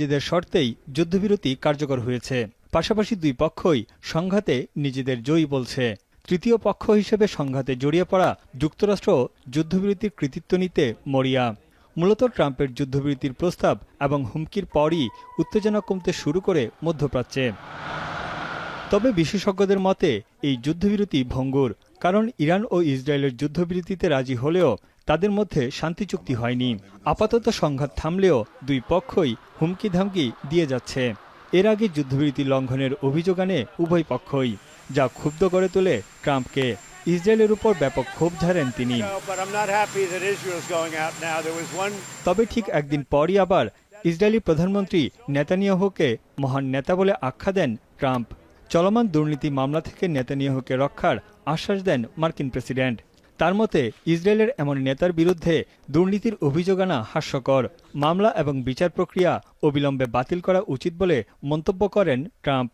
নিজেদের শর্তেই যুদ্ধবিরতি কার্যকর হয়েছে। পাশাপাশি দুই পক্ষই সংঘাতে নিজেদের জয়ী বলছে। তৃতীয় পক্ষ হিসেবে সংঘাতে জড়িয়ে পড়া যুক্তরাষ্ট্র যুদ্ধবিরতির কৃতিত্ব নিতে মরিয়া। মূলত ট্রাম্পের যুদ্ধবিরতির প্রস্তাব এবং হুমকির পরই উত্তেজনা কমতে শুরু করে মধ্যপ্রাচ্যে। তবে বিশেষজ্ঞদের মতে, এই যুদ্ধবিরতি ভঙ্গুর, কারণ ইরান ও ইসরায়েলের যুদ্ধবিরতিতে রাজি হলেও তাদের মধ্যে শান্তি চুক্তি হয়নি। আপাতত সংঘাত থামলেও দুই পক্ষই হুমকি ধামকি দিয়ে যাচ্ছে। এর আগে যুদ্ধবিরতি লঙ্ঘনের অভিযোগ আনে উভয় পক্ষই, যা ক্ষুব্ধ করে তোলে ট্রাম্পকে। ইসরায়েলের উপর ব্যাপক ক্ষোভ ঝাড়েন তিনি। তবে ঠিক একদিন পরই আবার ইসরায়েলি প্রধানমন্ত্রী নেতানিয়াহুকে মহান নেতা বলে আখ্যা দেন ট্রাম্প। চলমান দুর্নীতি মামলা থেকে নেতানিয়াহুকে রক্ষার আশ্বাস দেন মার্কিন প্রেসিডেন্ট। তার মতে ইসরায়েলের এমন নেতার বিরুদ্ধে দুর্নীতির অভিযোগ আনা হাস্যকর। মামলা এবং বিচার প্রক্রিয়া অবিলম্বে বাতিল করা উচিত বলে মন্তব্য করেন ট্রাম্প।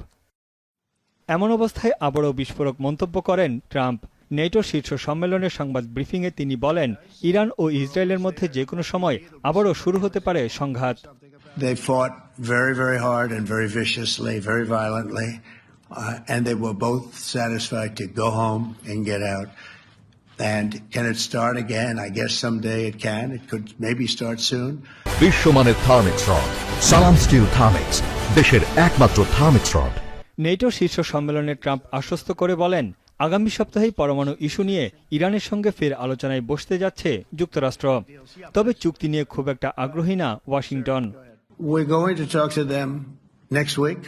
এমন অবস্থায় আবারও বিস্ফোরক মন্তব্য করেন ট্রাম্প। নেটো শীর্ষ সম্মেলনের সংবাদ ব্রিফিংয়ে তিনি বলেন ইরান ও ইসরায়েলের মধ্যে যে কোনো সময় আবারও শুরু হতে পারে সংঘাত। They fought very, very hard and very viciously, very violently, uh, and they were both satisfied to go home and get out. And can it start again? I guess someday it can. It could maybe start soon. বিশ্বমানের Thermex rod Salam steel Thermex দেশের একমাত্র Thermex rod NATO শীর্ষ সম্মেলনে Trump আশ্বস্ত করে বলেন আগামী সপ্তাহেই পরমাণু ইস্যু নিয়ে ইরানের সঙ্গে ফের আলোচনায় বসতে যাচ্ছে যুক্তরাষ্ট্র তবে চুক্তি নিয়ে খুব একটা আগ্রহী না Washington We're going to talk to them next week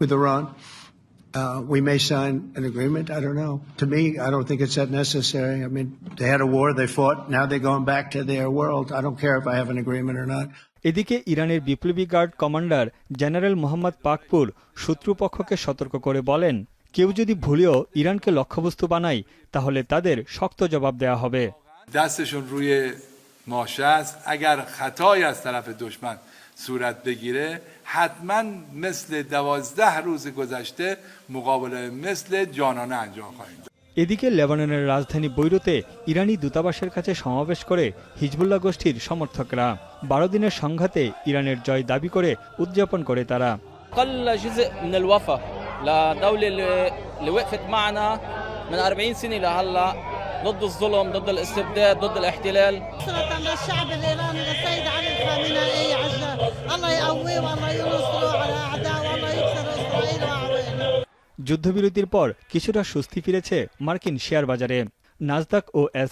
with Iran. Uh, we may sign an agreement. I don't know. To me, I don't think it's that necessary. I mean, they had a war, they fought. Now they're going back to their world. I don't care if I have an agreement or not. এদিকে ইরানের বিপ্লবী guard commander general Mohammad Pakpour শত্রুপক্ষকে সতর্ক করে বলেন কেউ যদি ভুলেও ইরানকে লক্ষ্যবস্তু বানায় তাহলে তাদের শক্ত জবাব দেওয়া হবে دستشون روی ماشه است اگر خطایی از طرف دشمن صورت بگیره حتما مثل دوازده روز گذشته مقابله مثل جانانه انجام خواهیم داد এদিকে লেবাননের রাজধানী বৈরুতে ইরানি দূতাবাসের কাছে সমাবেশ করে হিজবুল্লাহ গোষ্ঠীর সমর্থকরা বারো দিনের সংঘাতে ইরানের জয় দাবি করে উদযাপন করে তারা أقل جزء من الوفا لدولة اللي اللي وقفت معنا من 40 سنة لهلا ضد الظلم ضد الاستبداد ضد الاحتلال نصرة للشعب الإيراني للسيد علي الخامنئي যুদ্ধবিরতির পর কিছুটা স্বস্তি ফিরেছে মার্কিন শেয়ার বাজারে নাজদাক ও এস